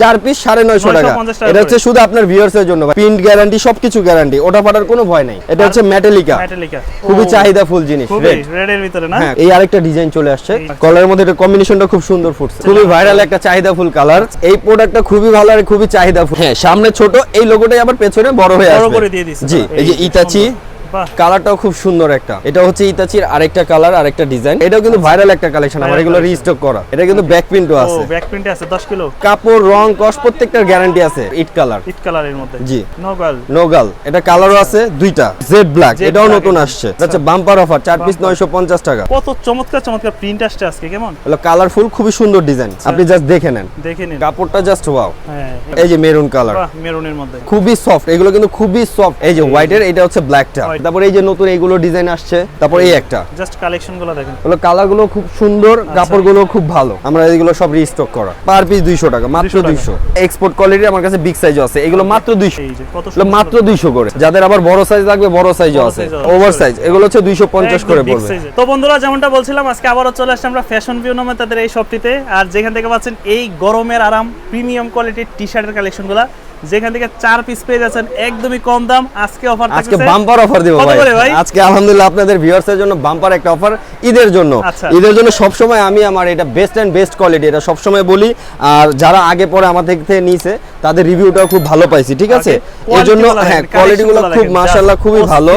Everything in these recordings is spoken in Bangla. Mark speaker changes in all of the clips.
Speaker 1: চার পিস সাড়ে নয়শো টাকা।
Speaker 2: 950
Speaker 1: এটা হচ্ছে শুধু আপনার ভিউয়ার্স এর জন্য প্রিন্ট গ্যারান্টি সবকিছু গ্যারান্টি ওটা ফাটার কোনো ভয় নাই। এটা হচ্ছে মেটালিকা খুবই চাহিদা ফুল জিনিস
Speaker 2: রেডের ভিতরে না?
Speaker 1: হ্যাঁ এই আরেকটা ডিজাইন চলে আসছে।
Speaker 2: এই-
Speaker 1: কলারের মধ্যে এটা কম্বিনেশনটা খুব সুন্দর ফুটছে। খুবই ভাইরাল একটা চাহিদা ফুল কালার এই প্রোডাক্টটা খুবই ভালো আর খুবই চাহিদা ফুল হ্যাঁ সামনে ছোট এই লোগোটাই আবার পেছনে বড় হয়ে
Speaker 2: বড়
Speaker 1: আসবে।
Speaker 2: করে দিয়ে দিছে
Speaker 1: জি এই যে ইতাচি কালারটাও খুব সুন্দর একটা। এটা হচ্ছে ইতাচির আরেকটা কালার আরেকটা ডিজাইন। এটাও কিন্তু ভাইরাল একটা কালেকশন আমার এগুলো রিস্টক করা। এটা কিন্তু ব্যাক প্রিন্টও আছে।
Speaker 2: ব্যাক প্রিন্টে আছে 10 কিলো।
Speaker 1: কাপড় রং কস প্রত্যেকটার গ্যারান্টি আছে ইট কালার
Speaker 2: ইট কালারের মধ্যে।
Speaker 1: জি।
Speaker 2: নোগাল
Speaker 1: নোগাল এটা কালারও আছে দুইটা। জেড ব্ল্যাক এটাও নতুন আসছে। হচ্ছে বাম্পার অফার চার পিস নয়শো পঞ্চাশ টাকা।
Speaker 2: কত চমৎকার চমৎকার প্রিন্ট আসছে আজকে কেমন?
Speaker 1: হলো কালারফুল খুবই সুন্দর ডিজাইন আপনি জাস্ট দেখে নেন।
Speaker 2: দেখে নিন।
Speaker 1: কাপড়টা জাস্ট ওয়াও
Speaker 2: হ্যাঁ।
Speaker 1: এই যে মেরুন কালার
Speaker 2: মেরুনের মধ্যে।
Speaker 1: খুবই সফট এগুলো কিন্তু খুবই সফট এই যে হোয়াইটের এটা হচ্ছে ব্ল্যাকটা। তারপর এই যে নতুন এইগুলো ডিজাইন আসছে তারপর এই একটা।
Speaker 2: জাস্ট কালেকশনগুলো দেখেন।
Speaker 1: হলো কালারগুলো খুব সুন্দর
Speaker 2: আচ্ছা।
Speaker 1: কাপড়গুলো খুব ভালো। আমরা এগুলো সব রিস্টক করা। পার পিস দুইশো টাকা মাত্র
Speaker 2: 200
Speaker 1: এক্সপোর্ট কোয়ালিটি আমার কাছে বিগ সাইজও আছে। এগুলো মাত্র দুইশো।
Speaker 2: এই যে কত
Speaker 1: মাত্র দুইশো করে। যাদের আবার বড় সাইজ লাগবে বড় সাইজও আছে। ওভার সাইজ এগুলো হচ্ছে দুইশো পঞ্চাশ করে
Speaker 2: একদম
Speaker 1: পড়বে।
Speaker 2: তো বন্ধুরা যেমনটা বলছিলাম আজকে আবারও চলে আসছে আমরা ফ্যাশন ভিউ নামে তাদের এই শপটিতে আর যেখান থেকে পাচ্ছেন এই গরমের আরাম প্রিমিয়াম কোয়ালিটির টি শার্টের কালেকশনগুলো যেখান থেকে চার পিস পেয়ে যাচ্ছেন একদমই কম দাম। আজকে অফার
Speaker 1: আজকে বাম্পার অফার দেবো ভাই। আজকে আলহামদুলিল্লাহ আপনাদের ভিউয়ার্সের জন্য বাম্পার একটা অফার ঈদের জন্য।
Speaker 2: আচ্ছা।
Speaker 1: ঈদের জন্য সবসময় আমি আমার এটা বেস্ট অ্যান্ড বেস্ট কোয়ালিটি এটা সবসময় বলি। আর যারা আগে পরে আমার থেকে নিয়েছে তাদের রিভিউটাও খুব ভালো পাইছি ঠিক আছে? এই জন্য হ্যাঁ
Speaker 2: দেখেন,
Speaker 1: কোয়ালিটি গুলো খুব মাশাআল্লাহ খুবই ভালো।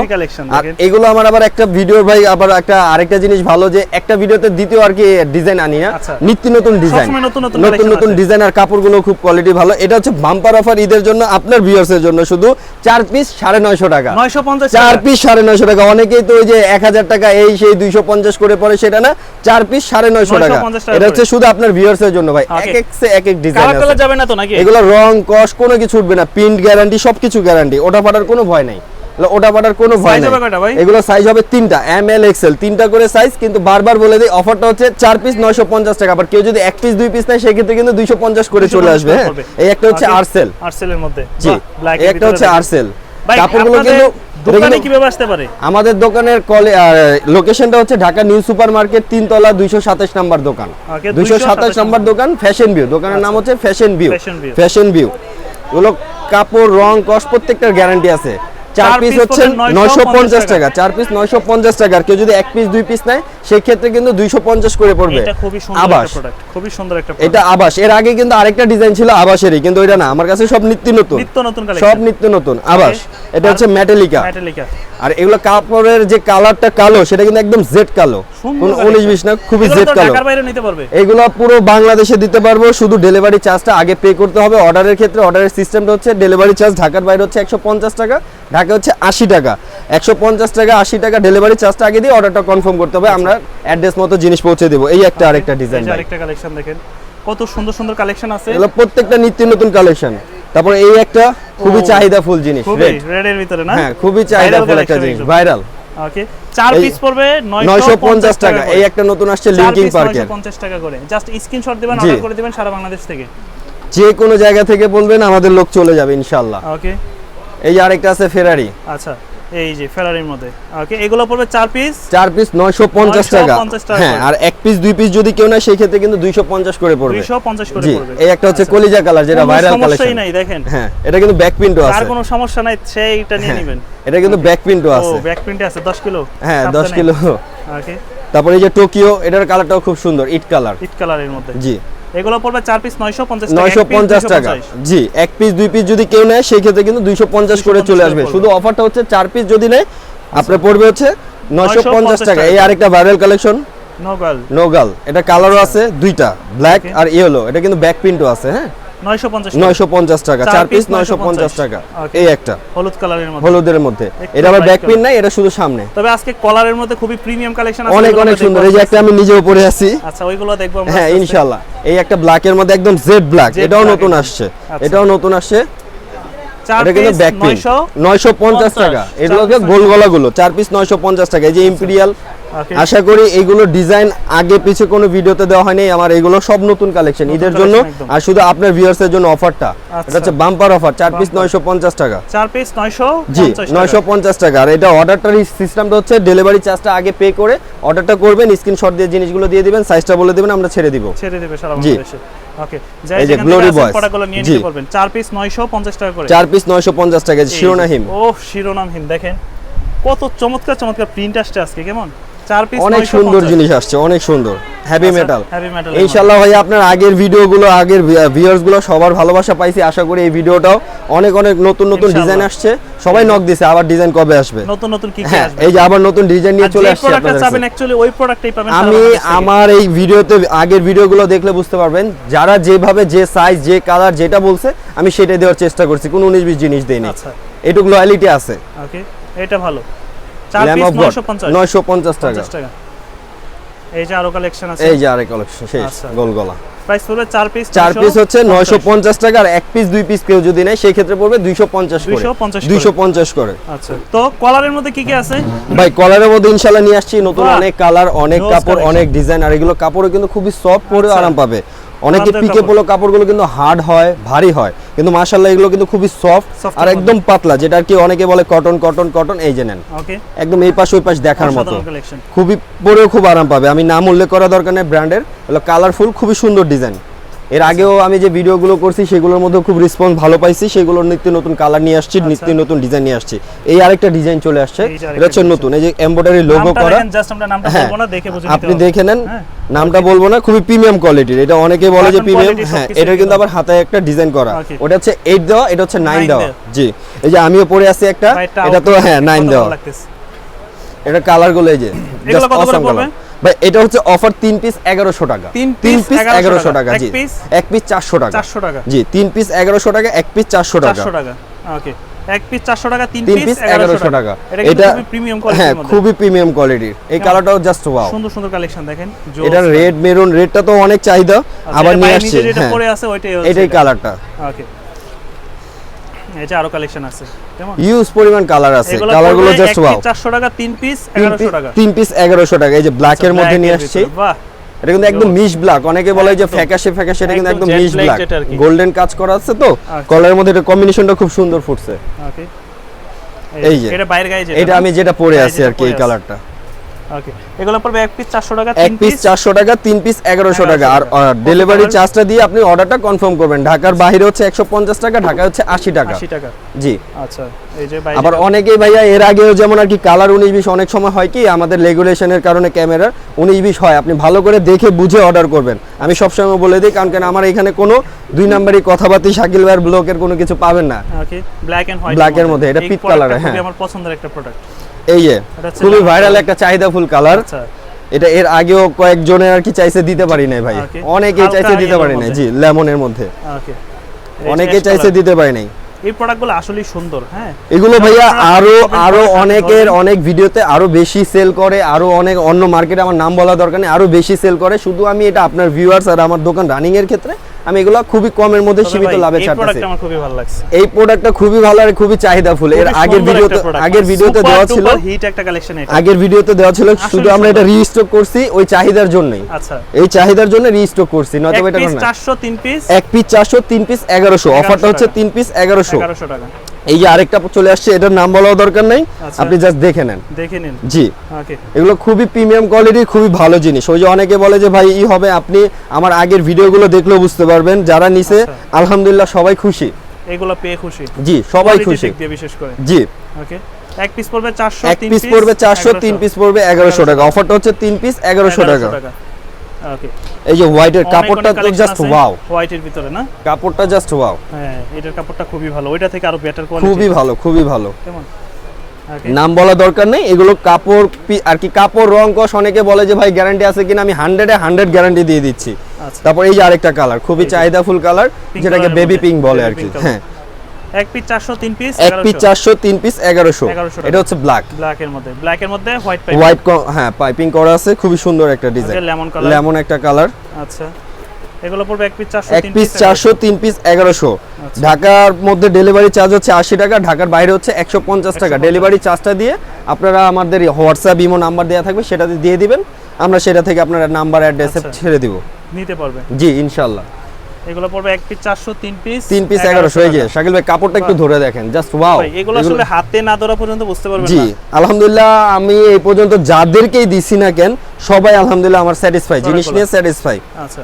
Speaker 1: আর এগুলো আমার আবার একটা ভিডিও ভাই আবার একটা আরেকটা জিনিস ভালো যে একটা ভিডিওতে দ্বিতীয় আর কি ডিজাইন আনি না
Speaker 2: আচ্ছা।
Speaker 1: নিত্য নতুন ডিজাইন
Speaker 2: নতুন নতুন।
Speaker 1: ডিজাইন আর কাপড়গুলো খুব কোয়ালিটি ভালো। এটা হচ্ছে বাম্পার অফার ঈদের জন্য আপনার ভিউয়ার্সের জন্য শুধু চার পিস সাড়ে নয়শো টাকা।
Speaker 2: নয়শো পঞ্চাশ
Speaker 1: চার পিস সাড়ে নয়শো টাকা। অনেকেই তো ওই যে এক হাজার টাকা এই সেই দুইশো পঞ্চাশ করে পরে সেটা না চার পিস সাড়ে নয়শো টাকা।
Speaker 2: 950 টাকা
Speaker 1: এটা হচ্ছে শুধু আপনার ভিউয়ার্স এর জন্য ভাই। এক এক সে এক এক ডিজাইন
Speaker 2: কালার যাবে না তো নাকি?
Speaker 1: এগুলো রং কস কোনো কিছু উঠবে না। প্রিন্ট গ্যারান্টি সবকিছু গ্যারান্টি ওটা ফাটার কোনো ভয় নাই। ওটা ফাটার কোনো ভয় নাই? এগুলো সাইজ হবে তিনটা এম এল এক্সেল তিনটা করে সাইজ কিন্তু বারবার বলে দিই অফারটা হচ্ছে চার পিস নয়শো পঞ্চাশ টাকা আবার কেউ যদি এক পিস দুই পিস নেয় সেক্ষেত্রে কিন্তু দুইশো পঞ্চাশ করে চলে আসবে হ্যাঁ? এই একটা হচ্ছে আরসেল
Speaker 2: আরসেলের মধ্যে।
Speaker 1: জি একটা হচ্ছে। আরসেল কাপড়গুলো কিন্তু
Speaker 2: দোকানে কীভাবে আসতে পারে?
Speaker 1: আমাদের দোকানের কলে লোকেশনটা হচ্ছে ঢাকা নিউ সুপার মার্কেট তিনতলা দুইশো সাতাশ নাম্বার দোকান। দুইশো সাতাশ নাম্বার দোকান ফ্যাশন ভিউ দোকানের নাম হচ্ছে ফ্যাশন ভিউ ফ্যাশন ভিউ ওগুলো কাপড় রং কস প্রত্যেকটার গ্যারান্টি আছে। চার পিস হচ্ছে নয়শো পঞ্চাশ
Speaker 2: টাকা।
Speaker 1: চার পিস নয়শো পঞ্চাশ টাকা। আর কেউ যদি এক পিস দুই পিস নেয় সেই ক্ষেত্রে কিন্তু দুইশো পঞ্চাশ করে পড়বে। আবাস।
Speaker 2: খুবই সুন্দর একটা
Speaker 1: এটা আবাস। এর আগে কিন্তু আরেকটা ডিজাইন ছিল আবাসেরই কিন্তু এটা না। আমার কাছে সব নিত্য নতুন।
Speaker 2: নিত্য নতুন
Speaker 1: সব নিত্য নতুন। আবাস। এটা হচ্ছে মেটালিকা আর এগুলো কাপড়ের যে কালারটা কালো সেটা কিন্তু একদম জেড কালো। উনিশ বিশ না খুবই জেড কালো। এগুলো পুরো বাংলাদেশে দিতে পারব। শুধু ডেলিভারি চার্জটা আগে পে করতে হবে। অর্ডারের ক্ষেত্রে অর্ডারের সিস্টেমটা হচ্ছে ডেলিভারি চার্জ ঢাকার বাইরে হচ্ছে একশো পঞ্চাশ টাকা। ঢাকা হচ্ছে আশি টাকা। একশো পঞ্চাশ টাকা আশি টাকা ডেলিভারি চার্জটা আগে দিয়ে অর্ডারটা কনফার্ম করতে হবে। আমরা অ্যাড্রেস মতো জিনিস পৌঁছে দেবো। এই একটা আরেকটা ডিজাইন
Speaker 2: আরেকটা কালেকশন দেখেন কত সুন্দর সুন্দর কালেকশন আছে।
Speaker 1: এগুলো প্রত্যেকটা নিত্য নতুন কালেকশন তারপর এই একটা খুবই চাহিদা ফুল জিনিস রেড
Speaker 2: রেড এর ভিতরে না?
Speaker 1: হ্যাঁ খুবই চাহিদা ফুল একটা জিনিস ভাইরাল
Speaker 2: ওকে চার পিস পড়বে 950
Speaker 1: পঞ্চাশ টাকা। এই একটা নতুন আসছে
Speaker 2: piece
Speaker 1: পার্কের
Speaker 2: 950 টাকা করে। জাস্ট স্ক্রিনশট দিবেন অর্ডার করে দিবেন সারা বাংলাদেশ থেকে।
Speaker 1: যে কোনো জায়গা থেকে বলবেন আমাদের লোক চলে যাবে ইনশাল্লাহ
Speaker 2: ওকে
Speaker 1: এই আরেকটা আছে ফেরারি
Speaker 2: আচ্ছা এই যে ফেরারির মধ্যে। ওকে এগুলো পড়বে চার পিস
Speaker 1: চার পিস নয়শো পঞ্চাশ টাকা।
Speaker 2: 950 টাকা
Speaker 1: হ্যাঁ আর এক পিস দুই পিস যদি কেউ নেয় সেই ক্ষেত্রে কিন্তু দুইশো পঞ্চাশ করে পড়বে।
Speaker 2: 250 করে পড়বে।
Speaker 1: এই একটা হচ্ছে
Speaker 2: আচ্ছা।
Speaker 1: কলিজা কালার যেটা ভাইরাল
Speaker 2: সমস্যাই
Speaker 1: কালেকশন
Speaker 2: নাই দেখেন।
Speaker 1: হ্যাঁ এটা কিন্তু ব্যাক প্রিন্টও
Speaker 2: আর কোনো সমস্যা নাই সে এটা নিয়ে
Speaker 1: হ্যাঁ,
Speaker 2: নেবেন।
Speaker 1: এটা কিন্তু ব্যাক প্রিন্টও
Speaker 2: ও
Speaker 1: আছে।
Speaker 2: ব্যাক প্রিন্টে আছে 10 কিলো?
Speaker 1: হ্যাঁ দশ কিলো।
Speaker 2: ওকে
Speaker 1: তারপর এই যে টোকিও এটার কালারটাও খুব সুন্দর ইট কালার
Speaker 2: ইট কালারের মধ্যে।
Speaker 1: জি।
Speaker 2: এগুলো পড়বে 4 পিস 950 টাকা
Speaker 1: নয়শো
Speaker 2: এক piece
Speaker 1: পঞ্চাশ টাকা। জি এক পিস দুই পিস যদি কেউ নেয় সেই ক্ষেত্রে কিন্তু দুইশো পঞ্চাশ করে চলে আসবে। শুধু অফারটা হচ্ছে চার পিস যদি নেয় আপনার পড়বে হচ্ছে নয়শো পঞ্চাশ
Speaker 2: 950
Speaker 1: টাকা
Speaker 2: টাকা।
Speaker 1: এই আরেকটা ভাইরাল কালেকশন
Speaker 2: নোগাল
Speaker 1: নোগাল এটা কালারও আছে দুইটা ব্ল্যাক আর ইয়েলো এটা কিন্তু ব্যাক প্রিন্টও আছে হ্যাঁ?
Speaker 2: 950
Speaker 1: নয়শো পঞ্চাশ টাকা
Speaker 2: চার
Speaker 1: পিস নয়শো পঞ্চাশ
Speaker 2: 950
Speaker 1: টাকা। এই একটা।
Speaker 2: হলুদ কালারের মধ্যে।
Speaker 1: হলুদের মধ্যে। এটা আবার ব্যাক প্রিন্ট নাই এটা শুধু সামনে।
Speaker 2: তবে আজকে কলারের মধ্যে খুবই প্রিমিয়াম কালেকশন আছে
Speaker 1: অনেক অনেক সুন্দর। এই যে একটা আমি নিজেও পরে আছি।
Speaker 2: আচ্ছা ওইগুলো দেখব আমরা
Speaker 1: হ্যাঁ
Speaker 2: আস্তে।
Speaker 1: এই একটা ব্ল্যাক এর মধ্যে একদম জেড ব্ল্যাক এটাও নতুন আসছে।
Speaker 2: আচ্ছা।
Speaker 1: এটাও নতুন আসছে। এটা কিন্তু ব্যাক প্রিন্ট
Speaker 2: 900
Speaker 1: নয়শো পঞ্চাশ
Speaker 2: পঞ্চাশ।
Speaker 1: টাকা।
Speaker 2: চার
Speaker 1: এগুলো গোল গলাগুলো। চার পিস নয়শো পঞ্চাশ টাকা। এই যে ইম্পিরিয়াল
Speaker 2: Okay.
Speaker 1: আশা করি এইগুলো ডিজাইন আগে পিছে কোনো ভিডিওতে দেওয়া হয়নি। আমার এগুলো সব নতুন কালেকশন ঈদের জন্য। আর শুধু আপনার ভিউয়ার্সের জন্য অফারটা
Speaker 2: আচ্ছা।
Speaker 1: এটা হচ্ছে বাম্পার অফার চার পিস
Speaker 2: Bumper।
Speaker 1: নয়শো পঞ্চাশ টাকা।
Speaker 2: চার পিস নয়শো
Speaker 1: জি নয়শো পঞ্চাশ টাকা। আর এটা অর্ডারটার সিস্টেমটা হচ্ছে ডেলিভারি চার্জটা আগে পে করে অর্ডারটা করবেন স্ক্রিনশট দিয়ে জিনিসগুলো দিয়ে দিবেন সাইজটা বলে দিবেন আমরা ছেড়ে দিব।
Speaker 2: ছেড়ে দেবে সারা বাংলাদেশে। ওকে যাই
Speaker 1: যে
Speaker 2: নিয়ে নিতে পারবেন পিস টাকা করে।
Speaker 1: পিস টাকা
Speaker 2: ও শিরোনামহীন। দেখেন কত চমৎকার চমৎকার প্রিন্ট আসছে আজকে কেমন?
Speaker 1: অনেক সুন্দর জিনিস আসছে অনেক সুন্দর। হেভি মেটাল ইনশাল্লাহ ভাই আপনার আগের ভিডিওগুলো আগের ভিউয়ার্সগুলো সবার ভালোবাসা পাইছি। আশা করি এই ভিডিওটাও অনেক অনেক নতুন নতুন ডিজাইন আসছে। সবাই নক দিছে আবার ডিজাইন কবে আসবে?
Speaker 2: নতুন নতুন কি কি
Speaker 1: হ্যাঁ
Speaker 2: আসবে?
Speaker 1: এই যে আবার নতুন ডিজাইন নিয়ে চলে আসছে আপনাদের
Speaker 2: চাবেন। অ্যাকচুয়ালি ওই প্রোডাক্টটাই পাবেন
Speaker 1: আমি আমার এই ভিডিওতে আগের ভিডিওগুলো দেখলে বুঝতে পারবেন যারা যেভাবে যে সাইজ যে কালার যেটা বলছে আমি সেটাই দেওয়ার চেষ্টা করছি। কোনো উনিশ বিশ জিনিস দেইনি।
Speaker 2: আচ্ছা।
Speaker 1: এটুকু লয়ালিটি আছে।
Speaker 2: ওকে এটা ভালো।
Speaker 1: ল্যাম্প অফ গড
Speaker 2: নয়শো পঞ্চাশ।
Speaker 1: নয়শো পঞ্চাশ টাকা।
Speaker 2: এই যে আরও কালেকশন আছে।
Speaker 1: এই যে আরেক কালেকশন শেষ
Speaker 2: আচ্ছা।
Speaker 1: গোলগলা
Speaker 2: প্রাইস পড়বে চার পিস
Speaker 1: চার পিস হচ্ছে নয়শো পঞ্চাশ টাকা আর এক পিস দুই পিস কেউ যদি নেয় সেই ক্ষেত্রে পড়বে করে।
Speaker 2: 250 করে।
Speaker 1: দুইশো পঞ্চাশ করে।
Speaker 2: আচ্ছা। তো কলারের মধ্যে কি কি আছে?
Speaker 1: ভাই কলারের মধ্যে ইনশাল্লাহ নিয়ে আসছি। নতুন অনেক কালার অনেক কাপড় অনেক ডিজাইন আর এগুলো কাপড়ও কিন্তু খুবই সফট পরে
Speaker 2: আচ্ছা।
Speaker 1: আরাম পাবে। অনেকে পিকে। পোলো কাপড়গুলো কিন্তু হার্ড হয় ভারী হয়। কিন্তু মাশাল্লাহ এগুলো কিন্তু খুবই সফট আর একদম পাতলা যেটা আর কি অনেকে বলে কটন কটন কটন এই যে নেন। একদম এই পাশ ওই পাশ দেখার মতো। খুবই পরেও খুব আরাম পাবে। আমি নাম উল্লেখ করা দরকার নেই ব্র্যান্ডের হলো কালারফুল খুবই সুন্দর ডিজাইন এর আগেও আমি যে ভিডিওগুলো করছি সেগুলোর মধ্যে খুব রেসপন্স ভালো পাইছি। সেগুলোর নিত্য নতুন কালার নিয়ে আসছি নিত্য নতুন ডিজাইন নিয়ে আসছি। এই আরেকটা ডিজাইন চলে আসছে। এটা হচ্ছে নতুন। এই যে এমব্রয়ডারি লোগো করা। হ্যাঁ, আপনি দেখে নেন।
Speaker 2: হ্যাঁ।
Speaker 1: নামটা বলব না খুবই প্রিমিয়াম কোয়ালিটির এটা অনেকে বলে যে প্রিমিয়াম হ্যাঁ এটা কিন্তু আবার হাতে একটা ডিজাইন করা. ওটা হচ্ছে 8 দেওয়া এটা হচ্ছে 9
Speaker 2: Nine
Speaker 1: দেওয়া। জি এই যে আমিও পরে আছি একটা
Speaker 2: এটা
Speaker 1: তো হ্যাঁ 9
Speaker 2: কত
Speaker 1: দেওয়া। এটা কালারগুলো এই যে
Speaker 2: করে পড়বে?
Speaker 1: ভাই এটা হচ্ছে অফার 3 পিস 1100 টাকা।
Speaker 2: তিন
Speaker 1: তিন পিস
Speaker 2: 1100
Speaker 1: 1100 টাকা। জি।
Speaker 2: piece?
Speaker 1: এক পিস 400 টাকা।
Speaker 2: 400 টাকা।
Speaker 1: জি তিন পিস 1100 টাকা এক পিস 400 টাকা।
Speaker 2: 400 টাকা। ওকে এক পিস 400 টাকা তিন পিস
Speaker 1: পিস
Speaker 2: 1100
Speaker 1: 1100 টাকা।
Speaker 2: এটা খুবই প্রিমিয়াম
Speaker 1: হ্যাঁ
Speaker 2: কোয়ালিটির মধ্যে।
Speaker 1: খুবই প্রিমিয়াম কোয়ালিটির এই কালারটাও জাস্ট ওয়াও
Speaker 2: সুন্দর সুন্দর কালেকশন দেখেন।
Speaker 1: এটা রেড মেরুন রেডটা তো অনেক চাহিদা। আবার নিয়ে আসছে
Speaker 2: যেটা
Speaker 1: হ্যাঁ।
Speaker 2: পরে আছে ওইটাই
Speaker 1: এটাই কালারটা
Speaker 2: ওকে যে আরও কালেকশন আছে। কেমন?
Speaker 1: ইউজ পরিমাণ কালার আছে। কালারগুলো জাস্ট ওয়াও
Speaker 2: 400 টাকা তিন পিস 1100 টাকা।
Speaker 1: তিন পিস 1100 টাকা। এই যে ব্ল্যাকের মধ্যে নিয়ে আসছে।
Speaker 2: বাহ।
Speaker 1: এটা কিন্তু একদম মিশ ব্ল্যাক অনেকে বলে যে ফ্যাকাশে ফ্যাকাশে এটা কিন্তু
Speaker 2: একদম
Speaker 1: মিশ ব্ল্যাক। গোল্ডেন কাজ করা আছে তো।
Speaker 2: আচ্ছা।
Speaker 1: কলারের মধ্যে এটা কম্বিনেশনটা খুব সুন্দর ফুটছে। এই যে।
Speaker 2: এটা বাইরে গায়ে
Speaker 1: এটা আমি যেটা পরে আছি আর কি এই কালারটা
Speaker 2: ওকে এগুলো পড়বে এক পিস 400 টাকা
Speaker 1: এক পিস চারশো টাকা তিন পিস টাকা। আর ডেলিভারি চার্জটা দিয়ে আপনি অর্ডারটা কনফার্ম করবেন। ঢাকার বাইরে হচ্ছে একশো পঞ্চাশ টাকা ঢাকা হচ্ছে আশি টাকা।
Speaker 2: 80 টাকা।
Speaker 1: জি।
Speaker 2: আচ্ছা এই যে বাইরে
Speaker 1: আবার অনেকেই ভাইয়া এর আগেও যেমন আর কি কালার উনিশ বিশ অনেক সময় হয় কি আমাদের রেগুলেশনের কারণে ক্যামেরার উনিশ বিশ হয়। আপনি ভালো করে দেখে বুঝে অর্ডার করবেন। আমি সবসময় বলে দিই কারণ কেন আমার এখানে কোনো দুই নাম্বারই কথাবার্তি শাকিল ভাইয়ের ব্লকের কোনো কিছু পাবেন না।
Speaker 2: Okay black and white
Speaker 1: Black এর মধ্যে, এটা colour এ, হ্যাঁ।
Speaker 2: আমার পছন্দের একটা প্রোডাক্ট
Speaker 1: এই যে খুবই ভাইরাল একটা চাহিদা ফুল কালার
Speaker 2: আচ্ছা।
Speaker 1: এটা এর আগেও কয়েকজনের আর কি চাইছে দিতে পারি নাই ভাই. অনেকেই চাইছে দিতে পারি নাই। জি লেমনের মধ্যে।
Speaker 2: ওকে
Speaker 1: অনেকে চাইছে দিতে পারি নাই।
Speaker 2: এই প্রোডাক্টগুলো আসলেই সুন্দর হ্যাঁ?
Speaker 1: এগুলো ভাইয়া আরও
Speaker 2: আরও
Speaker 1: অনেকের অনেক ভিডিওতে আরও বেশি সেল করে আরও অনেক অন্য মার্কেটে আমার নাম বলা দরকার নেই আরও বেশি সেল করে। শুধু আমি এটা আপনার ভিউয়ার্স আর আমার দোকান রানিং এর ক্ষেত্রে আমি এগুলো খুবই কমের মধ্যে সীমিত লাভে
Speaker 2: এই
Speaker 1: ছাড়তেছি।
Speaker 2: আমার খুবই ভালো লাগছে।
Speaker 1: এই প্রোডাক্টটা খুবই ভালো আর খুবই চাহিদাফুল এর আগের ভিডিওতে আগের ভিডিওতে দেওয়া ছিল
Speaker 2: হিট একটা কালেকশন এটা।
Speaker 1: আগের ভিডিওতে দেওয়া ছিল শুধু আমরা এটা। রিস্টক করছি ওই চাহিদার জন্যই।
Speaker 2: আচ্ছা।
Speaker 1: এই চাহিদার জন্য রিস্টক করছি নয়তো এটা
Speaker 2: পিস
Speaker 1: না।
Speaker 2: 400 3 পিস
Speaker 1: এক পিস চারশো তিন পিস 1100 অফারটা হচ্ছে
Speaker 2: টাকা।
Speaker 1: তিন পিস 1100
Speaker 2: 1100 টাকা।
Speaker 1: এই যে আরেকটা চলে আসছে এটার নাম বলাও দরকার নেই।
Speaker 2: আচ্ছা।
Speaker 1: আপনি জাস্ট দেখে নেন।
Speaker 2: দেখে নিন।
Speaker 1: জি।
Speaker 2: ওকে।
Speaker 1: এগুলো খুবই প্রিমিয়াম কোয়ালিটির খুবই ভালো জিনিস। ওই যে অনেকে বলে যে ভাই ই হবে আপনি আমার আগের ভিডিওগুলো দেখলেও বুঝতে পারবেন। যারা নিছে
Speaker 2: আচ্ছা।
Speaker 1: আলহামদুলিল্লাহ সবাই খুশি।
Speaker 2: এগুলো পেয়ে খুশি।
Speaker 1: জি সবাই খুশি।
Speaker 2: বিশেষ করে।
Speaker 1: জি।
Speaker 2: ওকে। এক পিস পড়বে 400
Speaker 1: এক পিস পড়বে চারশো তিন পিস পড়বে এগারোশো টাকা। অফারটা হচ্ছে তিন পিস এগারোশো টাকা।
Speaker 2: ওকে
Speaker 1: এই যে হোয়াইটের কাপড়টা তো জাস্ট ওয়াও
Speaker 2: হোয়াইটের ভিতরে না?
Speaker 1: কাপড়টা জাস্ট ওয়াও
Speaker 2: হ্যাঁ এটার কাপড়টা খুবই ভালো। ওইটা থেকে আরও বেটার কোয়ালিটি
Speaker 1: খুবই ভালো খুবই ভালো।
Speaker 2: কেমন?
Speaker 1: নাম বলা দরকার নেই এগুলো কাপড় আর কি কাপড় রং কস অনেকে বলে যে ভাই গ্যারান্টি আছে কিনা আমি হান্ড্রেডে হান্ড্রেড গ্যারান্টি দিয়ে দিচ্ছি।
Speaker 2: আচ্ছা।
Speaker 1: তারপর এই যে আরেকটা কালার খুবই চাহিদাফুল কালার যেটাকে বেবি পিঙ্ক বলে আর কি। হ্যাঁ।
Speaker 2: এক পিস 400 তিন পিস
Speaker 1: এক পিস চারশো তিন পিস
Speaker 2: 1100
Speaker 1: এটা হচ্ছে ব্ল্যাক
Speaker 2: ব্ল্যাক এর মধ্যে। ব্ল্যাক এর মধ্যে হোয়াইট পাইপ
Speaker 1: হোয়াইট হ্যাঁ পাইপিং করা আছে। খুবই সুন্দর একটা ডিজাইন
Speaker 2: লেমন কালার
Speaker 1: লেমন একটা কালার
Speaker 2: আচ্ছা। এগুলো পড়বে এক পিস 400
Speaker 1: এক পিস চারশো তিন পিস এগারোশো।
Speaker 2: আচ্ছা।
Speaker 1: ঢাকার মধ্যে ডেলিভারি চার্জ হচ্ছে আশি টাকা ঢাকার বাইরে হচ্ছে একশো পঞ্চাশ টাকা। ডেলিভারি চার্জটা দিয়ে আপনারা আমাদের হোয়াটসঅ্যাপ ইমো নাম্বার দেওয়া থাকবে সেটাতে দিয়ে দিবেন। আমরা সেটা থেকে আপনারা নাম্বার অ্যাড্রেসে
Speaker 2: আচ্ছা।
Speaker 1: ছেড়ে দিব।
Speaker 2: নিতে পারবে।
Speaker 1: জি ইনশাল্লাহ
Speaker 2: এগুলো পড়বে এক পিস চারশো তিন পিস
Speaker 1: তিন পিস এগারোশো এই যে শাকিল ভাই কাপড়টা একটু ধরে দেখেন জাস্ট ওয়াও
Speaker 2: এগুলো আসলে হাতে না ধরা পর্যন্ত বুঝতে পারবেন
Speaker 1: জি আলহামদুলিল্লাহ আমি এই পর্যন্ত যাদেরকেই দিছি না কেন সবাই আলহামদুলিল্লাহ আমার স্যাটিসফাই জিনিস নিয়ে স্যাটিসফাই
Speaker 2: আচ্ছা।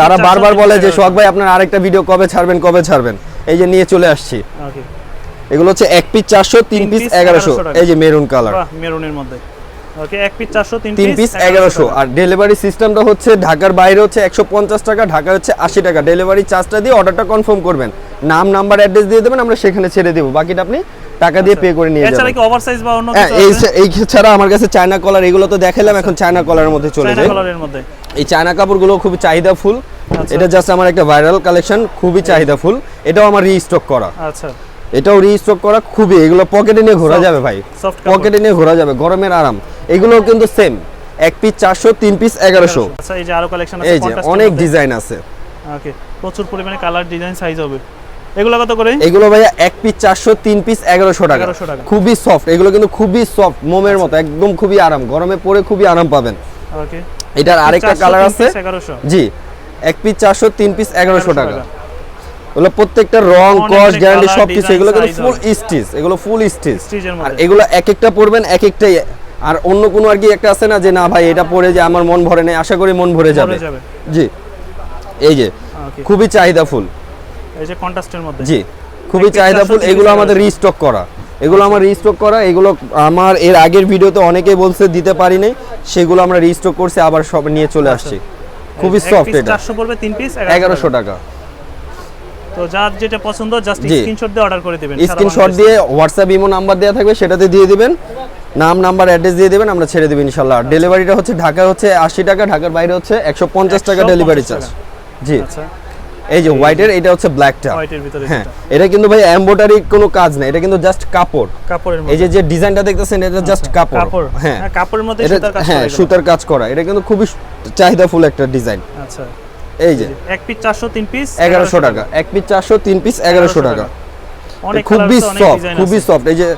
Speaker 1: তারা বারবার বলে যে সোহাগ ভাই আপনার আরেকটা ভিডিও কবে ছাড়বেন কবে ছাড়বেন? এই যে নিয়ে চলে আসছি।
Speaker 2: ওকে
Speaker 1: এগুলো হচ্ছে এক পিস চারশো তিন পিস এগারোশো।
Speaker 2: 1100
Speaker 1: এই যে মেরুন কালার
Speaker 2: মেরুনের মধ্যে। ওকে এক পিস চারশো তিন
Speaker 1: তিন পিস এগারোশো আর ডেলিভারি সিস্টেমটা হচ্ছে ঢাকার বাইরে হচ্ছে টাকা ঢাকা হচ্ছে আশি টাকা। ডেলিভারি চার্জটা দিয়ে অর্ডারটা কনফার্ম করবেন। নাম নাম্বার অ্যাড্রেস দিয়ে দেবেন আমরা সেখানে ছেড়ে দেবো। বাকিটা আপনি টাকা দিয়ে পে করে নিয়ে
Speaker 2: এছাড়া কি ওভারসাইজ বা অন্য
Speaker 1: হ্যাঁ
Speaker 2: কিছু
Speaker 1: এই ছাড়া আমার কাছে চায়না কলার এগুলো তো দেখালাম এখন চায়না কলারের মধ্যে চলে
Speaker 2: চায়না
Speaker 1: যায়
Speaker 2: মধ্যে।
Speaker 1: এই চায়না কাপড়গুলো চাহিদা ফুল।
Speaker 2: আচ্ছা।
Speaker 1: এটা জাস্ট আমার একটা ভাইরাল কালেকশন খুবই চাহিদা ফুল। এটাও আমার রিস্টক করা।
Speaker 2: আচ্ছা।
Speaker 1: এটাও রিস্টক করা খুবই। এগুলো পকেটে নিয়ে ঘোরা যাবে ভাই। পকেটে নিয়ে ঘোরা যাবে গরমের আরাম। এগুলো কিন্তু সেম এক পিস চারশো তিন পিস এগারোশো।
Speaker 2: আচ্ছা এই যে আরও কালেকশন আছে
Speaker 1: এই যে অনেক ডিজাইন আছে।
Speaker 2: ওকে প্রচুর পরিমাণে কালার ডিজাইন সাইজ হবে। এগুলো কত করে?
Speaker 1: এগুলো ভাইয়া এক পিস চারশো তিন পিস এগারোশো টাকা।
Speaker 2: 1100 টাকা।
Speaker 1: খুবই সফট এগুলো কিন্তু খুবই সফট মোমের মতো একদম খুবই আরাম। গরমে পরে খুবই আরাম পাবেন।
Speaker 2: ওকে
Speaker 1: এটার আরেকটা কালার আছে। জি এক পিস চারশো তিন পিস এগারোশো
Speaker 2: 1100
Speaker 1: টাকা। এগুলো প্রত্যেকটা রং কস গ্যারান্টি সবকিছু
Speaker 2: design,
Speaker 1: এগুলো কিন্তু ফুল। স্টিচ এগুলো ফুল স্টিচ আর এগুলো এক একটা পড়বেন এক একটাই আর অন্য কোনো আর কি একটা আছে না যে না ভাই এটা পরে যে আমার মন ভরে নেই আশা করি মন ভরে যাবে। জি। এই যে খুবই চাহিদা ফুল।
Speaker 2: এই যে কন্ট্রাস্টের মধ্যে।
Speaker 1: জি খুবই চাহিদা ফুল এগুলো আমাদের রিস্টক করা। এগুলো আমার রিস্টক করা। এগুলো আমার এর আগের ভিডিওতে অনেকেই বলছে দিতে পারি নাই। সেগুলো আমরা রিস্টক করছি আবার সব নিয়ে চলে আসছি। খুবই সফট এটা।
Speaker 2: চারশো পড়বে তিন পিস
Speaker 1: এগারোশো টাকা।
Speaker 2: তো যার যেটা পছন্দ জাস্ট স্ক্রিনশট দিয়ে অর্ডার করে দিবেন
Speaker 1: স্ক্রিনশট দিয়ে হোয়াটসঅ্যাপ ইমো নাম্বার দেওয়া থাকবে সেটাতে দিয়ে দিবেন। নাম নাম্বার অ্যাড্রেস দিয়ে দেবেন আমরা ছেড়ে দেবেন ইনশাল্লাহ। ডেলিভারিটা হচ্ছে ঢাকা হচ্ছে আশি টাকা ঢাকার বাইরে হচ্ছে একশো পঞ্চাশ টাকা ডেলিভারি চার্জ জি।
Speaker 2: আচ্ছা।
Speaker 1: এই যে হোয়াইটের এটা হচ্ছে ব্ল্যাকটা হ্যাঁ। এটা কিন্তু ভাই এমব্রয়ডারি কোনো কাজ না এটা কিন্তু জাস্ট কাপড়।
Speaker 2: কাপড়ের
Speaker 1: এই যে যে ডিজাইনটা দেখতেছেন এটা জাস্ট
Speaker 2: আচ্ছা,
Speaker 1: কাপড়।
Speaker 2: কাপড়।
Speaker 1: হ্যাঁ।
Speaker 2: হ্যাঁ কাপড়ের মধ্যে সুতার কাজ
Speaker 1: হ্যাঁ
Speaker 2: করা এগুলো।
Speaker 1: সুতার কাজ করা। এটা কিন্তু খুবই চাহিদা ফুল একটা ডিজাইন
Speaker 2: আচ্ছা।
Speaker 1: এই যে।
Speaker 2: এক পিস চারশো তিন পিস
Speaker 1: এগারোশো টাকা। এক পিস চারশো তিন পিস এগারোশো টাকা।
Speaker 2: অনেক
Speaker 1: খুবই সফট খুবই সফট এই যে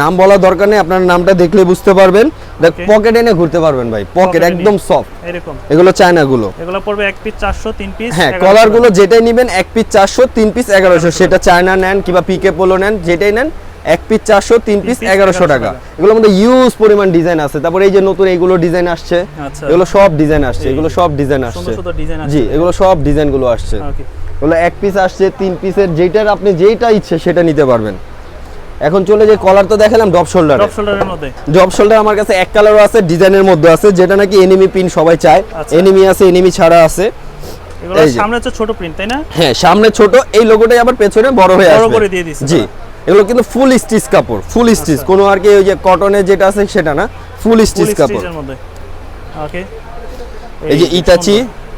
Speaker 1: নাম বলা দরকার নেই আপনার নামটা দেখলে বুঝতে পারবেন। দেখ পকেট এনে ঘুরতে পারবেন ভাই। পকেট একদম সফট
Speaker 2: এরকম।
Speaker 1: এগুলো চায়না গুলো
Speaker 2: এগুলো পড়বে এক পিস চারশো তিন পিস
Speaker 1: হ্যাঁ কলারগুলো যেটাই নিবেন এক পিস চারশো তিন পিস এগারোশো। সেটা চায়না নেন কিংবা পিকে পোলো নেন যেটাই নেন এক পিস চারশো তিন পিস এগারোশো
Speaker 2: 1100
Speaker 1: টাকা। এগুলোর মধ্যে ইউজ পরিমাণ ডিজাইন আছে। তারপরে এই যে নতুন এইগুলো ডিজাইন আসছে
Speaker 2: আচ্ছা।
Speaker 1: এগুলো সব ডিজাইন আসছে এগুলো সব ডিজাইন আসছে।
Speaker 2: সুন্দর সুন্দর ডিজাইন আছে
Speaker 1: জি এগুলো সব ডিজাইনগুলো আসছে।
Speaker 2: ওকে
Speaker 1: এগুলো এক পিস আসছে তিন পিসের যেটার আপনি যেইটা ইচ্ছে সেটা নিতে পারবেন। এখন চলে যে কলার তো দেখালাম ডপ শোল্ডার
Speaker 2: টপ শোল্ডারের মধ্যে।
Speaker 1: ডপ শোল্ডার আমার কাছে এক কালারও আছে ডিজাইনের মধ্যে আছে যেটা নাকি এনিমি পিন সবাই চায়।
Speaker 2: আচ্ছা।
Speaker 1: এনিমি আছে এনিমি ছাড়া আছে।
Speaker 2: এগুলো সামনে হচ্ছে ছোট প্রিন্ট তাই না?
Speaker 1: হ্যাঁ সামনে ছোট এই লোগোটাই আবার পেছনে বড় হয়ে
Speaker 2: বড় করে দিয়ে দিছে
Speaker 1: জি। এগুলো কিন্তু ফুল স্টিচ কাপড় ফুল স্টিচ
Speaker 2: আচ্ছা।
Speaker 1: কোনো আর কি ওই যে কটনের যেটা আছে সেটা না ফুল স্টিচ কাপড়।
Speaker 2: ওকে
Speaker 1: এই যে ইতাচি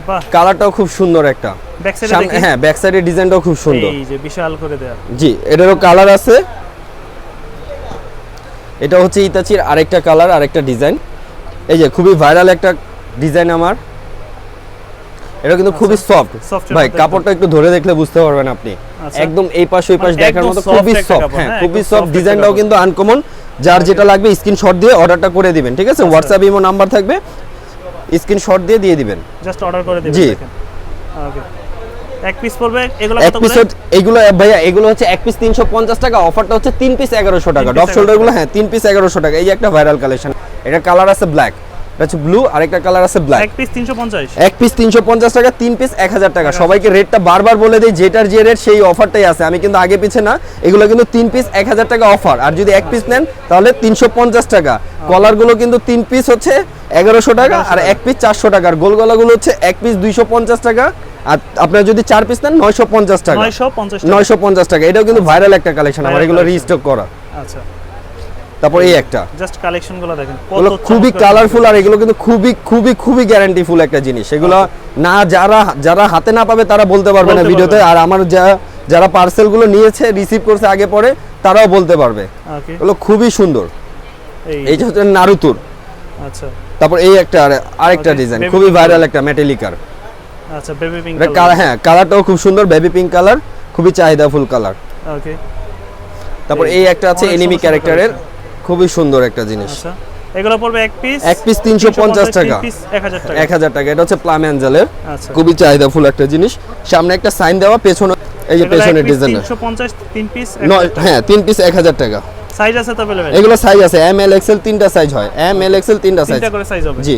Speaker 2: বাহ।
Speaker 1: কালারটাও খুব সুন্দর একটা।
Speaker 2: ব্যাক সাইডে
Speaker 1: হ্যাঁ ব্যাক সাইডের ডিজাইনটাও খুব সুন্দর।
Speaker 2: এই যে বিশাল করে দেয়া।
Speaker 1: জি এটারও কালার আছে। এটা হচ্ছে ইতাচির আরেকটা কালার আরেকটা ডিজাইন। এই যে খুবই ভাইরাল একটা ডিজাইন আমার। এটা কিন্তু খুবই সফট। ভাই কাপড়টা একটু ধরে দেখলে বুঝতে পারবেন আপনি।
Speaker 2: আচ্ছা।
Speaker 1: একদম এই পাশ ওই পাশ
Speaker 2: মানে
Speaker 1: দেখার মতো খুবই সফট হ্যাঁ
Speaker 2: হ্যাঁ,
Speaker 1: খুবই সফট ডিজাইনটাও কিন্তু আনকমন যার যেটা লাগবে স্ক্রিনশট দিয়ে অর্ডারটা করে দিবেন ঠিক আছে? হোয়াটসঅ্যাপ ইমো নাম্বার থাকবে স্ক্রিনশট দিয়ে দিয়ে দিবেন।
Speaker 2: জাস্ট অর্ডার করে দিবেন
Speaker 1: জি।
Speaker 2: ওকে। এক পিস পড়বে এগুলো
Speaker 1: এক
Speaker 2: কত
Speaker 1: পিস
Speaker 2: করে?
Speaker 1: এগুলো ভাইয়া এগুলো হচ্ছে এক পিস তিনশো পঞ্চাশ টাকা। অফারটা হচ্ছে তিন পিস এগারোশো টাকা।
Speaker 2: piece
Speaker 1: ডপ
Speaker 2: শোল্ডারগুলো
Speaker 1: হ্যাঁ তিন পিস এগারোশো টাকা। এই যে একটা ভাইরাল কালেকশন এটা কালার আছে ব্ল্যাক হচ্ছে ব্লু আরেকটা কালার আছে ব্ল্যাক
Speaker 2: এক পিস 350
Speaker 1: এক পিস তিনশো পঞ্চাশ টাকা তিন পিস এক হাজার টাকা। সবাইকে রেটটা বারবার বলে দিই যেটার যে রেট সেই অফারটাই আছে। আমি কিন্তু আগে পিছে না। এগুলো কিন্তু তিন পিস এক হাজার টাকা অফার আর যদি এক পিস নেন তাহলে তিনশো পঞ্চাশ টাকা। কলারগুলো কিন্তু তিন পিস হচ্ছে এগারোশো টাকা আর এক পিস চারশো টাকা। আর গোলগলাগুলো হচ্ছে এক পিস দুইশো পঞ্চাশ টাকা। আর আপনার যদি চার পিস নেন নয়শো পঞ্চাশ টাকা। নয়শো পঞ্চাশ টাকা। এটাও কিন্তু ভাইরাল একটা কালেকশন আমার এগুলো রিস্টক করা।
Speaker 2: আচ্ছা।
Speaker 1: তারপর এই একটা।
Speaker 2: জাস্ট কালেকশনগুলো দেখেন
Speaker 1: এগুলো খুবই কালারফুল আর এগুলো কিন্তু খুবই খুবই খুবই গ্যারান্টিফুল একটা জিনিস। এগুলো না যারা যারা হাতে না পাবে তারা বলতে পারবে না ভিডিওতে। আর আমার যা যারা পার্সেলগুলো নিয়েছে রিসিভ করছে আগে পরে তারাও বলতে পারবে।
Speaker 2: ওকে
Speaker 1: এগুলো খুবই সুন্দর।
Speaker 2: এই।
Speaker 1: যে হচ্ছে নারুতুর
Speaker 2: আচ্ছা।
Speaker 1: তারপর এই একটা আর- আরেকটা ডিজাইন খুবই ভাইরাল একটা মেটালিকার
Speaker 2: আচ্ছা বেবি পিঙ্ক
Speaker 1: কালার হ্যাঁ কালারটাও খুব সুন্দর বেবি পিঙ্ক কালার খুবই চাহিদাফুল কালার
Speaker 2: ওকে
Speaker 1: তারপর
Speaker 2: এই
Speaker 1: একটা আছে এনিমি ক্যারেক্টারের খুবই সুন্দর একটা জিনিস।
Speaker 2: এগুলো পড়বে এক পিস
Speaker 1: এক পিস 350 টাকা।
Speaker 2: টাকা।
Speaker 1: এটা হচ্ছে প্লাম অ্যাঞ্জেলের খুবই একটা জিনিস। সামনে একটা সাইন দেওয়া পেছনে এই যে পেছনের ডিজাইন
Speaker 2: 350 তিন পিস
Speaker 1: হ্যাঁ তিন পিস 1000 টাকা।
Speaker 2: সাইজ আছে তো
Speaker 1: এগুলো সাইজ আছে এম এল এক্সেল তিনটা সাইজ হয়। এম এল এক্সেল তিনটা সাইজ
Speaker 2: তিনটা করে সাইজ হবে।
Speaker 1: জি।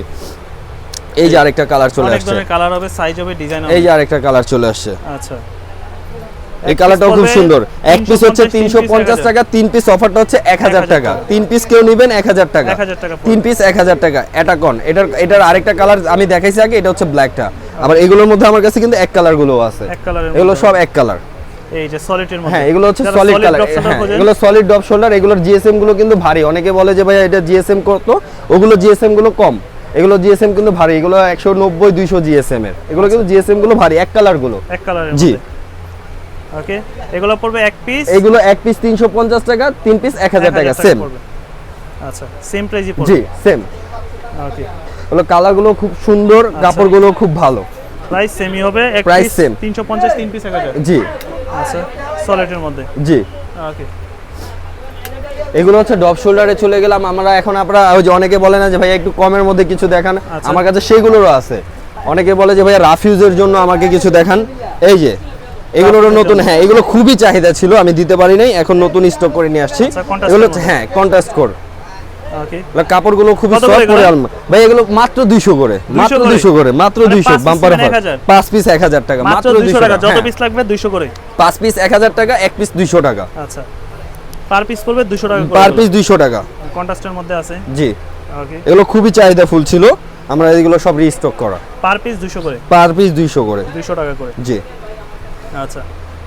Speaker 1: এই যে আরেকটা কালার চলে
Speaker 2: অনেক
Speaker 1: আসছে।
Speaker 2: ধরনের কালার হবে সাইজ হবে ডিজাইন হবে।
Speaker 1: এই যে আরেকটা কালার চলে আসছে।
Speaker 2: আচ্ছা।
Speaker 1: এই কালারটাও খুব সুন্দর। এক পিস হচ্ছে
Speaker 2: 350,
Speaker 1: তিনশো পঞ্চাশ টাকা। তিন পিস অফারটা হচ্ছে এক হাজার
Speaker 2: 1000
Speaker 1: টাকা। তিন পিস কেউ নেবেন এক হাজার টাকা।
Speaker 2: 1000 টাকা
Speaker 1: তিন পিস এক হাজার টাকা। অ্যাটাকন এটার এটার আরেকটা কালার আমি দেখাইছি আগে এটা হচ্ছে ব্ল্যাকটা আবার এগুলোর মধ্যে আমার কাছে কিন্তু এক কালারগুলো আছে। এগুলো সব এক কালার
Speaker 2: এই যে সলিডের মধ্যে।
Speaker 1: হ্যাঁ এগুলো হচ্ছে সলিড কালার হ্যাঁ এগুলো সলিড ডপ শোল্ডার এগুলোর জিএসএমগুলো কিন্তু ভারী। অনেকে বলে যে ভাই এটা জিএসএম কত? ওগুলো জিএসএমগুলো কম। এগুলো জিএসএম কিন্তু ভারী এগুলো একশো নব্বই দুইশো জিএসএম এর। এগুলো কিন্তু জিএসএমগুলো ভারী এক কালারগুলো।
Speaker 2: এক কালার
Speaker 1: জি।
Speaker 2: ওকে এগুলো পড়বে এক পিস
Speaker 1: এগুলো এক পিস তিনশো পঞ্চাশ টাকা তিন পিস এক হাজার টাকা সেম
Speaker 2: আচ্ছা সেম প্রাইসই পড়বে।
Speaker 1: জি সেম
Speaker 2: ওকে
Speaker 1: হলো কালারগুলো খুব সুন্দর
Speaker 2: আচ্ছা।
Speaker 1: কাপড়গুলো খুব ভালো।
Speaker 2: প্রাইস সেমই হবে এক পিস
Speaker 1: same।
Speaker 2: 350 তিন পিস 1000
Speaker 1: জি।
Speaker 2: আচ্ছা সলিডের মধ্যে।
Speaker 1: জি।
Speaker 2: ওকে
Speaker 1: এগুলো হচ্ছে ডপ শোল্ডারে চলে গেলাম। আমরা এখন আপনারা ওই যে অনেকে বলে না যে ভাই একটু কমের মধ্যে কিছু দেখান।
Speaker 2: আচ্ছা।
Speaker 1: আমার কাছে সেগুলোরও আছে। অনেকে বলে যে ভাই রাফিউজের জন্য আমাকে কিছু দেখান। এই যে এগুলোরও
Speaker 2: এর
Speaker 1: নতুন হ্যাঁ এগুলো খুবই চাহিদা ছিল আমি দিতে পারি নাই। এখন নতুন স্টক করে নিয়ে আসছি।
Speaker 2: আচ্ছা,
Speaker 1: এগুলো হ্যাঁ কন্ট্রাস্ট কোর।
Speaker 2: ওকে
Speaker 1: কাপড়গুলো খুবই সফট করে? ভাই এগুলো মাত্র 200 করে। মাত্র
Speaker 2: করে?
Speaker 1: 200 করে মাত্র
Speaker 2: মানে
Speaker 1: 200 বাম্পার
Speaker 2: 1000
Speaker 1: পাঁচ পিস 1000 টাকা
Speaker 2: মাত্র 200 টাকা যত
Speaker 1: হ্যাঁ।
Speaker 2: পিস লাগবে 200 করে।
Speaker 1: পাঁচ পিস 1000 টাকা এক পিস 200 টাকা।
Speaker 2: আচ্ছা। পার পিস পড়বে 200 টাকা
Speaker 1: পার পিস 200 টাকা।
Speaker 2: কন্ট্রাস্টের মধ্যে আছে?
Speaker 1: জি।
Speaker 2: ওকে
Speaker 1: এগুলো খুবই চাহিদা ফুল ছিল। আমরা এগুলো সব রিস্টক করা।
Speaker 2: পার পিস 200 করে?
Speaker 1: পার পিস 200 করে।
Speaker 2: 200 টাকা করে?
Speaker 1: জি।
Speaker 2: আচ্ছা।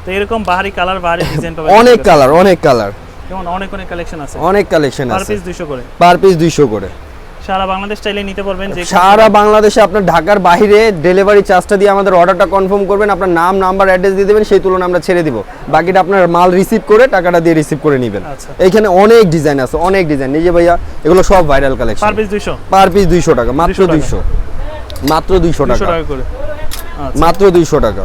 Speaker 2: তো এরকম বাহারি কালার বাহারি ডিজাইন পাবেন।
Speaker 1: অনেক কালার অনেক কালার।
Speaker 2: যেমন অনেক অনেক কালেকশন আছে।
Speaker 1: অনেক কালেকশন
Speaker 2: পার পিস 200 করে?
Speaker 1: পার পিস 200 করে।
Speaker 2: সারা বাংলাদেশ চাইলে নিতে পারবেন যে
Speaker 1: সারা বাংলাদেশে আপনার ঢাকার বাইরে ডেলিভারি চার্জটা দিয়ে আমাদের অর্ডারটা কনফার্ম করবেন আপনার নাম নাম্বার অ্যাড্রেস দিয়ে দেবেন সেই তুলনায় আমরা ছেড়ে দিব। বাকিটা আপনার মাল রিসিভ করে টাকাটা দিয়ে রিসিভ করে নেবেন।
Speaker 2: আচ্ছা।
Speaker 1: এইখানে অনেক ডিজাইন আছে অনেক ডিজাইন নিজে ভাইয়া এগুলো সব viral collection
Speaker 2: per piece 200
Speaker 1: per piece 200 টাকা মাত্র
Speaker 2: 200
Speaker 1: মাত্র 200
Speaker 2: 200
Speaker 1: টাকা।
Speaker 2: করে। আচ্ছা।
Speaker 1: মাত্র 200 টাকা।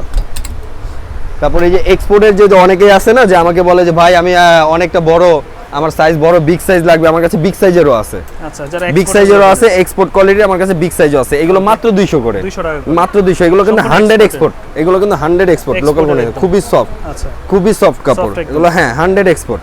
Speaker 1: তারপরে এই যে এক্সপোর্টের যে অনেকেই আছে না যে আমাকে বলে যে ভাই আমি অনেকটা বড় আমার সাইজ বড় বিগ সাইজ লাগবে আমার কাছে বিগ সাইজেরও আছে।
Speaker 2: আচ্ছা যারা
Speaker 1: বিগ সাইজেরও আছে এক্সপোর্ট কোয়ালিটি আমার কাছে বিগ সাইজও আছে। এগুলো মাত্র 200 করে।
Speaker 2: 200 টাকা
Speaker 1: মাত্র 200 এগুলো কিন্তু
Speaker 2: হান্ড্রেড
Speaker 1: 100 এক্সপোর্ট এগুলো কিন্তু 100 এক্সপোর্ট লোকাল মনে খুবই সফট
Speaker 2: আচ্ছা।
Speaker 1: খুবই সফট কাপড়। এগুলো হ্যাঁ 100 এক্সপোর্ট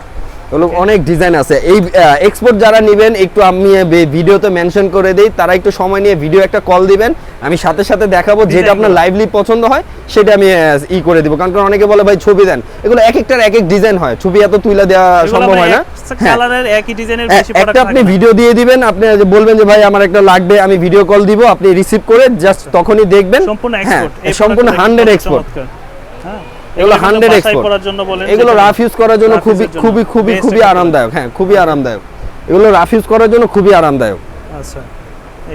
Speaker 1: এগুলো অনেক ডিজাইন আছে। এই এক্সপোর্ট যারা নেবেন একটু আমি ভিডিওতে মেনশন করে দেই তারা একটু সময় নিয়ে ভিডিও একটা কল দিবেন। আমি সাথে সাথে দেখাবো যেটা আপনার লাইভলি পছন্দ হয় সেটা আমি ই করে দিব। কারণ অনেকে বলে ভাই ছবি দেন। এগুলো এক একটার এক এক ডিজাইন হয়। ছবি এত তুলে দেওয়া সম্ভব হয় না। হ্যাঁ।
Speaker 2: কালারের একই ডিজাইনের বেশি
Speaker 1: একটা আপনি ভিডিও দিয়ে দিবেন আপনি বলবেন যে ভাই আমার একটা লাগবে আমি ভিডিও কল দিব। আপনি রিসিভ করে জাস্ট তখনই দেখবেন।
Speaker 2: সম্পূর্ণ
Speaker 1: হ্যাঁ,
Speaker 2: এক্সপোর্ট
Speaker 1: সম্পূর্ণ হান্ড্রেড এক্সপোর্ট
Speaker 2: হ্যাঁ।
Speaker 1: এগুলো
Speaker 2: হান্ড্রেড
Speaker 1: 100
Speaker 2: বাসায়
Speaker 1: export।
Speaker 2: জন্য বলেন
Speaker 1: এগুলো রাফ ইউজ করার জন্য খুবই খুবই খুবই খুবই আরামদায়ক। হ্যাঁ খুবই আরামদায়ক। এগুলো রাফ ইউজ করার জন্য খুবই আরামদায়ক।
Speaker 2: আচ্ছা।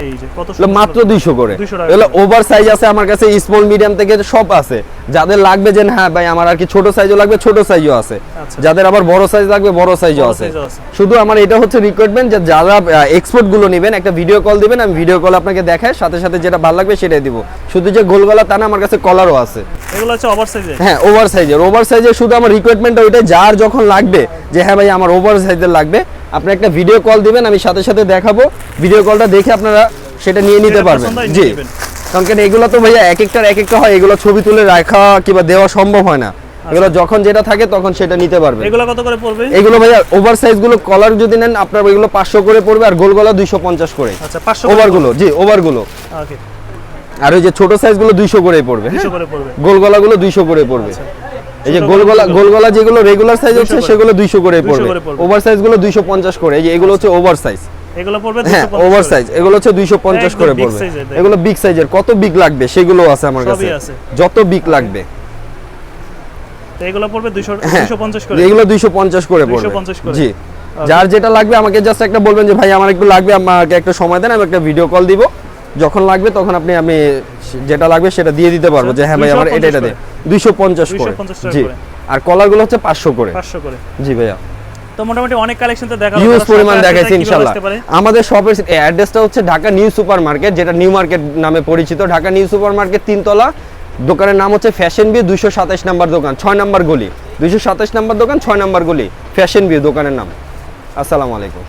Speaker 2: এই যে কত
Speaker 1: মাত্র
Speaker 2: সুন্দর।
Speaker 1: দুইশো করে
Speaker 2: 200 টাকা
Speaker 1: এগুলো
Speaker 2: করে।
Speaker 1: ওভার সাইজ আছে আমার কাছে স্মল মিডিয়াম থেকে সব আছে যাদের লাগবে যে হ্যাঁ ভাই আমার আর কি ছোট সাইজও লাগবে ছোট সাইজও আছে
Speaker 2: আচ্ছা।
Speaker 1: যাদের আবার বড় সাইজ লাগবে বড় সাইজও আছে। শুধু আমার এটা হচ্ছে রিকোয়ারমেন্ট যে যারা এক্সপোর্টগুলো নেবেন একটা ভিডিও কল দিবেন আমি ভিডিও কল আপনাকে দেখায় সাথে সাথে যেটা ভালো লাগবে সেটাই দিব শুধু যে গোলগলা তা না আমার কাছে কলারও আছে
Speaker 2: এগুলো হচ্ছে ওভার সাইজে
Speaker 1: হ্যাঁ ওভার সাইজের ওভার সাইজের শুধু আমার রিকোয়ারমেন্টটা ওইটাই যার যখন লাগবে যে হ্যাঁ ভাই আমার ওভার সাইজের লাগবে আপনি একটা ভিডিও কল দিবেন আমি সাথে সাথে দেখাবো। ভিডিও কলটা দেখে আপনারা সেটা নিয়ে নিতে পারবেন। জি। কারণ কেন এগুলো তো ভাইয়া এক একটার এক একটা হয় এগুলো ছবি তুলে রাখা কিংবা দেওয়া সম্ভব হয় না। এগুলো যখন যেটা থাকে তখন সেটা নিতে পারবেন।
Speaker 2: এগুলো কত করে পড়বে?
Speaker 1: এগুলো ভাইয়া ওভার সাইজগুলো কলার যদি নেন আপনার এগুলো পাঁচশো করে পড়বে আর গোল গলা দুইশো পঞ্চাশ করে।
Speaker 2: আচ্ছা 500
Speaker 1: ওভারগুলো জি ওভারগুলো
Speaker 2: ওকে
Speaker 1: আর ওই যে ছোট সাইজগুলো দুইশো করে পড়বে
Speaker 2: 200
Speaker 1: হ্যাঁ?
Speaker 2: করে পড়বে।
Speaker 1: গোল গলাগুলো দুইশো করে পড়বে। এই যে
Speaker 2: গলাগুলো?
Speaker 1: গোল গলা যেগুলো রেগুলার সাইজ
Speaker 2: 200
Speaker 1: হচ্ছে সেগুলো
Speaker 2: 200 করে পড়বে।
Speaker 1: ওভার সাইজগুলো দুইশো পঞ্চাশ করে। এই যে এগুলো হচ্ছে ওভার সাইজ
Speaker 2: এগুলো পড়বে
Speaker 1: হ্যাঁ
Speaker 2: 250
Speaker 1: ওভার সাইজ এগুলো হচ্ছে দুইশো পঞ্চাশ
Speaker 2: একদম
Speaker 1: করে
Speaker 2: big
Speaker 1: পড়বে। এগুলো বিগ সাইজের কত বিগ লাগবে? সেগুলো আছে আমার কাছে। যত বিগ লাগবে।
Speaker 2: তো এগুলো পড়বে 200
Speaker 1: হ্যাঁ।
Speaker 2: 250 করে।
Speaker 1: এগুলো দুইশো পঞ্চাশ করে পড়বে।
Speaker 2: 250 করে।
Speaker 1: জি। যার যেটা লাগবে আমাকে জাস্ট একটা বলবেন যে ভাই আমার একটু লাগবে আমাকে একটা সময় দেন আমি একটা ভিডিও কল দিব। যখন লাগবে তখন আপনি আমি যেটা লাগবে সেটা দিয়ে দিতে পারব। যে হ্যাঁ ভাই আমার এটা এটা দে। দুইশো পঞ্চাশ করে।
Speaker 2: 250 টাকা
Speaker 1: জি। আর কলারগুলো হচ্ছে পাঁচশো করে।
Speaker 2: 500 করে।
Speaker 1: জি ভাইয়া।
Speaker 2: তো মোটামুটি অনেক কালেকশন তো দেখা
Speaker 1: পরিমাণ দেখাইছি ইনশাল্লাহ। আমাদের শপের অ্যাড্রেসটা হচ্ছে ঢাকা নিউ সুপার মার্কেট যেটা নিউ মার্কেট নামে পরিচিত। ঢাকা নিউ সুপার মার্কেট তিনতলা। দোকানের নাম হচ্ছে ফ্যাশন ভিউ দুইশো সাতাশ নাম্বার দোকান। ছয় নাম্বার গলি। দুইশো সাতাশ নাম্বার দোকান ছয় নাম্বার গলি। ফ্যাশন ভিউ দোকানের নাম। আসসালামু আলাইকুম।